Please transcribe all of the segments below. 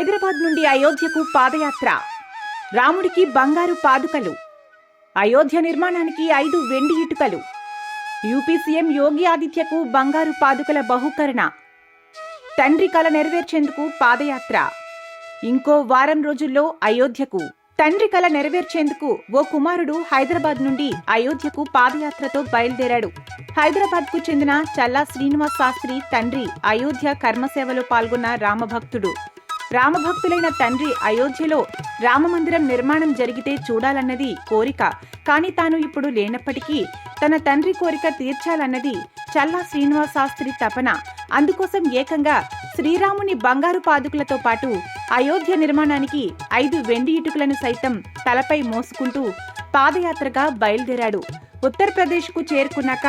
హైదరాబాద్ నుండి అయోధ్యకు పాదయాత్ర. రాముడికి బంగారు పాదుకలు. అయోధ్య నిర్మాణానికి ఐదు వెండి ఇటుకలు. యూపీ సీఎం యోగి ఆదిత్యకు బంగారు పాదుకల బహుకరణ. తండ్రి కల నెరవేర్చేందుకు పాదయాత్ర. ఇంకో వారం రోజుల్లో అయోధ్యకు. తండ్రి కల నెరవేర్చేందుకు ఓ కుమారుడు హైదరాబాద్ నుండి అయోధ్యకు పాదయాత్రతో బయలుదేరాడు. హైదరాబాద్కు చెందిన చల్లా శ్రీనివాస్ శాస్త్రి తండ్రి అయోధ్య కర్మసేవలో పాల్గొన్న రామభక్తుడు. రామభక్తులైన తండ్రి అయోధ్యలో రామమందిరం నిర్మాణం జరిగితే చూడాలన్నది కోరిక. కానీ తాను ఇప్పుడు లేనప్పటికీ తన తండ్రి కోరిక తీర్చాలన్నది చల్లా శ్రీనివాస్ శాస్త్రి తపన. అందుకోసం ఏకంగా శ్రీరాముని బంగారు పాదుకులతో పాటు అయోధ్య నిర్మాణానికి ఐదు వెండి ఇటుకలను సైతం తలపై మోసుకుంటూ పాదయాత్రగా బయలుదేరాడు. ఉత్తరప్రదేశ్కు చేరుకున్నాక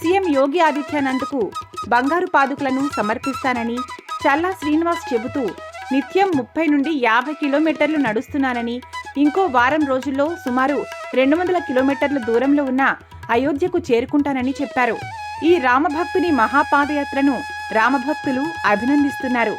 సీఎం యోగి ఆదిత్యానంద్కు బంగారు పాదుకులను సమర్పిస్తానని చల్లా శ్రీనివాస్ చెబుతూ నిత్యం ముప్పై నుండి యాభై కిలోమీటర్లు నడుస్తున్నానని ఇంకో వారం రోజుల్లో సుమారు రెండు వందల కిలోమీటర్ల దూరంలో ఉన్న అయోధ్యకు చేరుకుంటానని చెప్పారు. ఈ రామభక్తుని మహాపాదయాత్రను రామభక్తులు అభినందిస్తున్నారు.